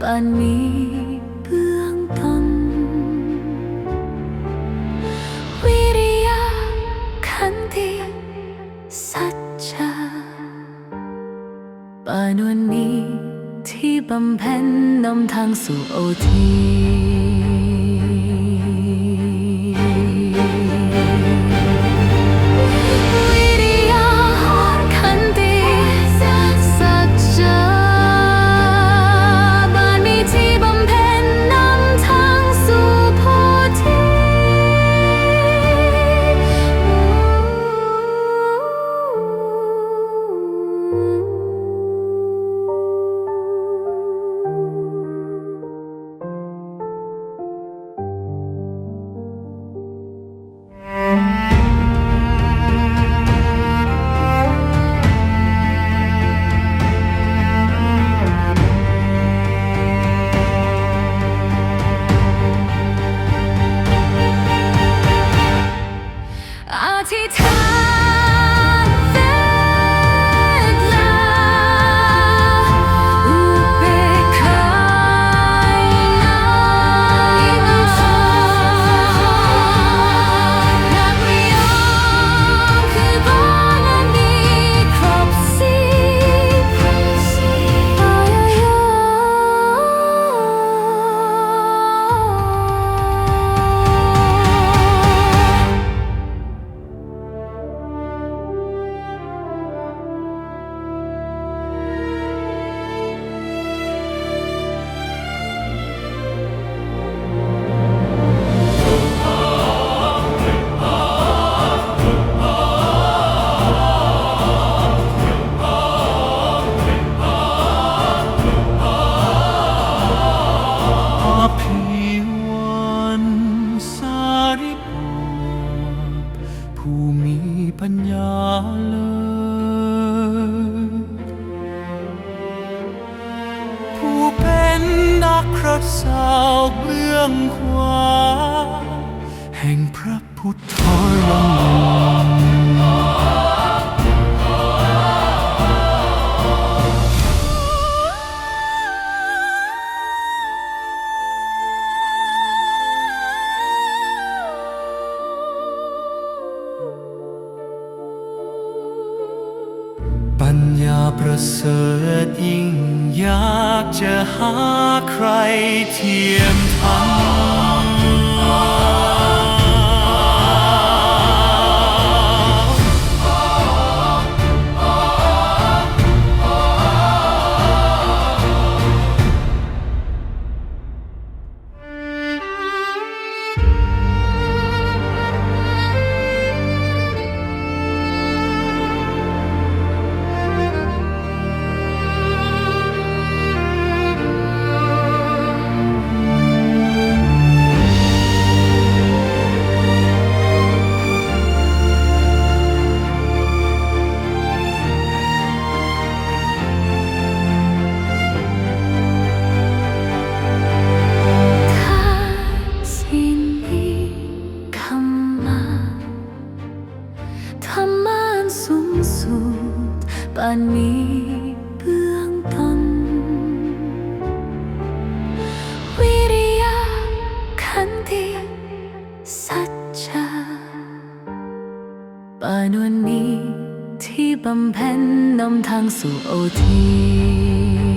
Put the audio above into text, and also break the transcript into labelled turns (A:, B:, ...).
A: ปาน
B: นี้เบื้องต้นวิริยะขันติสัจจาปานวันนี้ที่บำเพ็ญนำทางสู่โอที นักรั
A: กษาเบื้องขวา แห่งพระพุทธรม ประเสริฐยิ่งอยากจะหาใครเทียมทันำ
B: เพ็ญนำทางสู่โอที